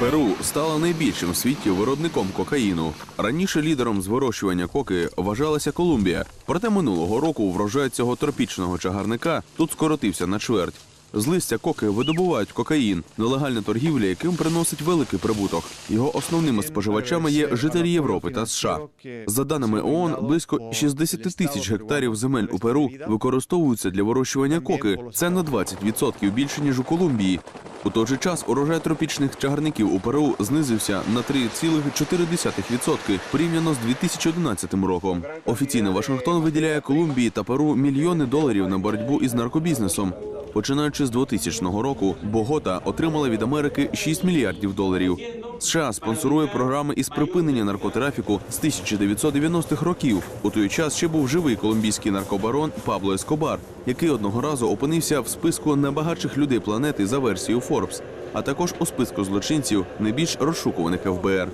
Перу стала найбільшим в світі виробником кокаїну. Раніше лідером з вирощування коки вважалася Колумбія. Проте минулого року врожай цього тропічного чагарника тут скоротився на чверть. З листя коки видобувають кокаїн, нелегальна торгівля, яким приносить великий прибуток. Його основними споживачами є жителі Європи та США. За даними ООН, близько 60 тисяч гектарів земель у Перу використовуються для вирощування коки. Це на 20% більше ніж у Колумбії. У той же час урожай тропічних чагарників у Перу знизився на 3,4% порівняно з 2011 роком. Офіційно Вашингтон виділяє Колумбії та Перу мільйони доларів на боротьбу із наркобізнесом. Починаючи з 2000 року, Богота отримала від Америки 6 мільярдів доларів. США спонсорує програми із припинення наркотрафіку з 1990-х років. У той час ще був живий колумбійський наркобарон Пабло Ескобар, який одного разу опинився в списку найбагатших людей планети за версією Форбс, а також у списку злочинців найбільш розшукуваних ФБР.